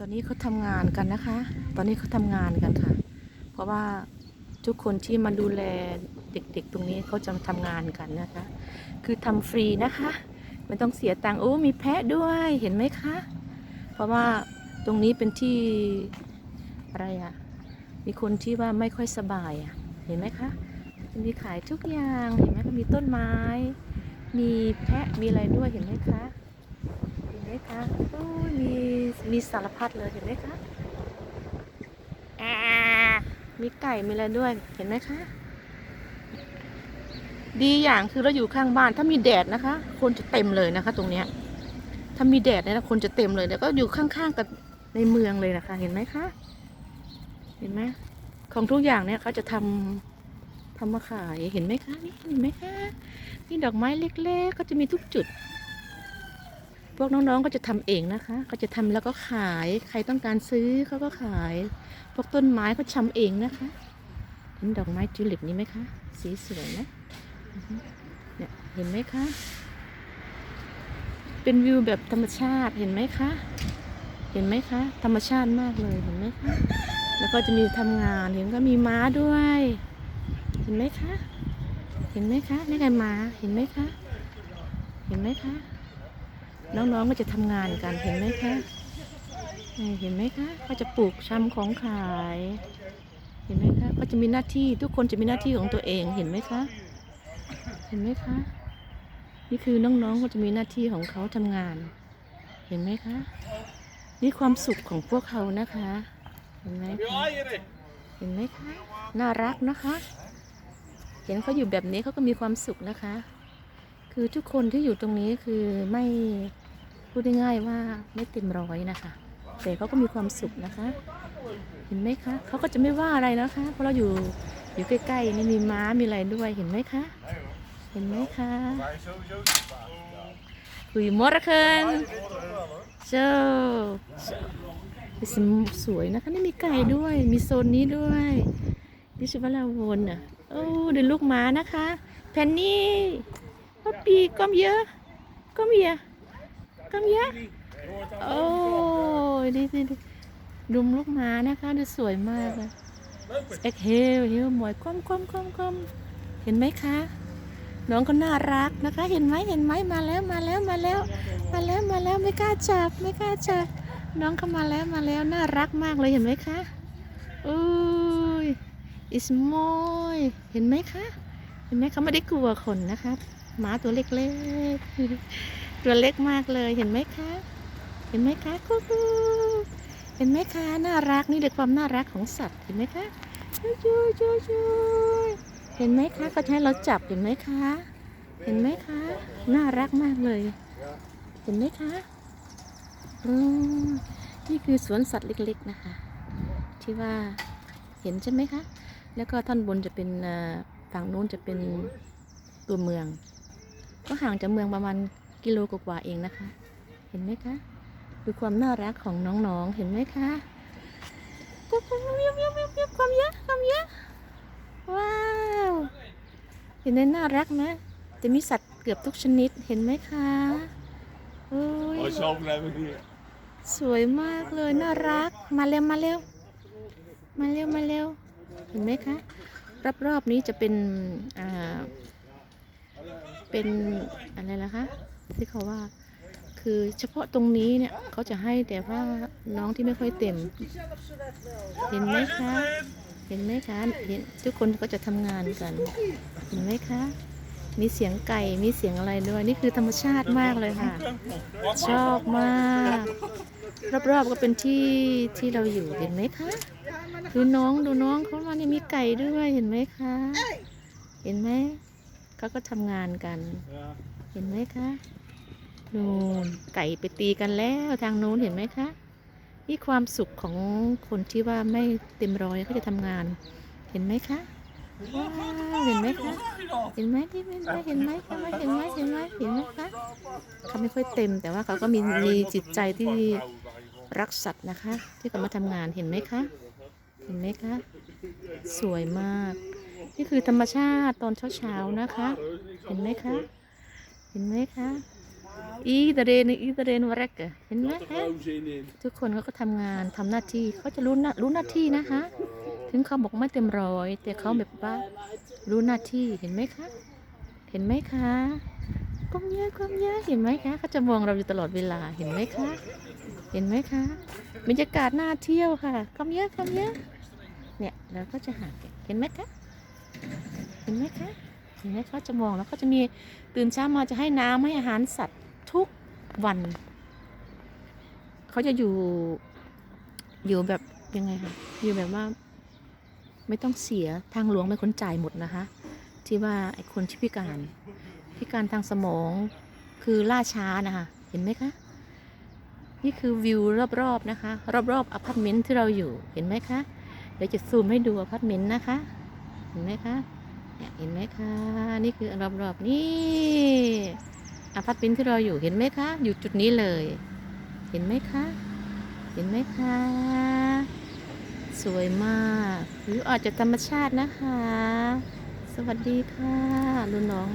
ตอนนี้เขาทำงานกันนะคะ ตอนนี้เขาทำงานกันค่ะ เพราะว่าทุกคนที่มาดูแลเด็กๆ ตรงนี้เขาจะทำงานกันนะคะ คือทำฟรีนะคะ ไม่ต้องเสียตังค์โอ้มีแพะด้วยเห็นไหมคะ เพราะว่าตรงนี้เป็นที่อะไรอะมีคนที่ว่าไม่ค่อยสบายอะเห็นไหมคะมีขายทุกอย่างเห็นไหมมีต้นไม้ มีแพะมีอะไรด้วยเห็นไหมคะ ไหมคะโอ้มีมีสารพัดเลยเห็นไหมคะมีไก่มีอะไรด้วยเห็นไหมคะ ดีอย่างคือเราอยู่ข้างบ้าน ถ้ามีแดดนะคะ คนจะเต็มเลยนะคะ ตรงเนี้ย ถ้ามีแดดเนี่ยคนจะเต็มเลยแล้วก็อยู่ข้างๆกับในเมืองเลยนะคะ เห็นไหมคะ เห็นไหมของทุกอย่างเนี่ยเขาจะทำทำมาขายเห็นไหมคะนี่เห็นไหมคะนี่ดอกไม้เล็กๆ ก็จะมีทุกจุด พวกน้องๆก็จะทำเองนะคะ ก็จะทำแล้วก็ขาย ใครต้องการซื้อเขาก็ขาย พวกต้นไม้ก็ชำเองนะคะเห็นดอกไม้ทิวลิปนี้ไหมคะ สีสวยนะเนี่ยเห็นไหมคะ เป็นวิวแบบธรรมชาติเห็นไหมคะ เห็นไหมคะ ธรรมชาติมากเลยเห็นไหมคะ แล้วก็จะมีทำงานเห็นก็มีม้าด้วย เห็นไหมคะ เห็นไหมคะนี่ไงม้าเห็นไหมคะ เห็นไหมคะ น้องๆก็จะทำงานกันเห็นไหมคะเห็นไหมคะก็จะปลูกชำของขาย เห็นไหมคะก็จะมีหน้าที่ทุกคนจะมีหน้าที่ของตัวเองเห็นไหมคะเห็นไหมคะนี่คือน้องๆก็จะมีหน้าที่ของเขาทำงาน เห็นไหมคะนี่ความสุขของพวกเขานะคะ เห็นไหมเห็นไหมคะน่ารักนะคะ เห็นเขาอยู่แบบนี้เขาก็มีความสุขนะคะ คือทุกคนที่อยู่ตรงนี้คือไม่พูดง่ายๆว่าไม่เต็มร้อยนะคะแต่เขาก็มีความสุขนะคะ เห็นไหมคะเขาก็จะไม่ว่าอะไรนะคะเพราะเราอยู่อยู่ใกล้ๆนี่มีม้ามีอะไรด้วยเห็นไหมคะเห็นไหมคะ Goedemorgen. Zo. สวยนะคะนี่มีไก่ด้วย มีโซนนี้ด้วยดิฉันว่าเราวนอะโอ้เดี๋ยวลูกหมานะคะแพนนี่ ป๊อปปี้ก้มเยอะก้มเยอะก้มเยอะโอ้ยนี่นี่ดุมลูกหมานะคะดูสวยมากเอ็กเฮลเฮลหมวยก้มก้มก้มก้มเห็นไหมคะ น้องก็น่ารักนะคะ เห็นไหมเห็นไหมมาแล้วมาแล้วมาแล้ว มาแล้วมาแล้วไม่กล้าจับไม่กล้าจับน้องเข้ามาแล้วมาแล้วน่ารักมากเลยเห็นไหมคะอุ้ยอิสโมยเห็นไหมคะ เห็นไหมเขาไม่ได้กลัวคนนะคะหมาตัวเล็กๆตัวเล็กมากเลยเห็นไหมคะ เห็นไหมคะกูกเห็นไหมคะน่ารักนี่คือความน่ารักของสัตว์เห็นไหมคะจุยจุยจุยจุยเห็นไหมคะเขาให้เราจับเห็นไหมคะ เห็นไหมคะ น่ารักมากเลย เห็นไหมคะอืมนี่คือสวนสัตว์เล็กๆนะคะ ที่ว่าเห็นใช่ไหมคะ แล้วก็ท่อนบนจะเป็น ฝั่งนู้นจะเป็นตัวเมือง ก็ห่างจากเมืองประมาณกิโลกว่าๆเองนะคะ เห็นไหมคะ ดูความน่ารักของน้องๆ เห็นไหมคะกุ๊กกุ๊กเมียวเมียวเมียวเมียวความเยอะความเยอะว้าว เห็นไหมน่ารักไหมจะมีสัตว์เกือบทุกชนิดเห็นไหมคะโอ้ย Oh, zo blijven hier. สวยมากเลยน่ารัก มาเร็วมาเร็ว มาเร็วมาเร็ว เห็นไหมคะ รอบๆนี้จะเป็นอ่าเป็นอะไรล่ะคะที่เขาว่า คือเฉพาะตรงนี้เนี่ยเขาจะให้แต่ว่าน้องที่ไม่ค่อยเต็ม เห็นไหมคะ เห็นไหมคะเห็นทุกคนก็จะทำงานกัน เห็นไหมคะ มีเสียงไก่มีเสียงอะไรด้วย นี่คือธรรมชาติมากเลยค่ะ ชอบมาก รอบๆก็เป็นที่ที่เราอยู่เห็นไหมคะ ดูน้องดูน้องเขามาเนี่ยมีไก่ด้วยเห็นไหมคะ เห็นไหมเขาก็ทำงานกัน เห็นไหมคะนูนไก่ไปตีกันแล้วทางโน้นเห็นไหมคะนี่ความสุขของคนที่ว่าไม่เต็มร้อยเขาจะทำงาน เห็นไหมคะว้าวเห็นไหมคะเห็นไหมที่เห็นไหมเห็นไหมเห็นไหมเห็นไหมเห็นไหมเห็นไหมคะเขาไม่ค่อยเต็มแต่ว่าเขาก็มีมีจิตใจที่รักสัตว์นะคะ ที่เขามาทำงานเห็นไหมคะ เห็นไหมคะ สวยมาก นี่คือธรรมชาติตอนเช้าๆนะคะ เห็นไหมคะ เห็นไหมคะอีตาเรนอีตาเรนวรักเกเห็นไหมคะทุกคนเขาก็ทำงานทำหน้าที่เขาจะรู้หน้ารู้หน้าที่นะคะ ถึงเขาบอกไม่เต็มร้อย แต่เขาแบบว่ารู้หน้าที่เห็นไหมคะ เห็นไหมคะก้มเยอะก้มเยอะเห็นไหมคะเขาจะมองเราอยู่ตลอดเวลาเห็นไหมคะ เห็นไหมคะบรรยากาศน่าเที่ยวค่ะก้มเยอะก้มเยอะ เนี่ยเราก็จะหาเห็นไหมคะเห็นไหมคะเห็นไหมเขาจะมองแล้วก็จะมีตื่นเช้ามาจะให้น้ำให้อาหารสัตว์ทุกวันเขาจะอยู่อยู่แบบยังไงคะอยู่แบบว่า ไม่ต้องเสียทางหลวงเป็นคนจ่ายหมดนะคะ ที่ว่าไอ้คนที่พิการพิการทางสมองคือล่าช้านะคะ เห็นไหมคะนี่คือวิวรอบๆนะคะ รอบๆอพาร์ตเมนต์ที่เราอยู่เห็นไหมคะ เดี๋ยวจะซูมให้ดูอพาร์ตเมนต์นะคะ เห็นไหมคะเนี่ยเห็นไหมคะ นี่คือรอบๆนี่อพาร์ตเมนต์ที่เราอยู่เห็นไหมคะ อยู่จุดนี้เลย เห็นไหมคะ เห็นไหมคะ สวยมากหรืออาจจะธรรมชาตินะคะ สวัสดีค่ะลุงน้อง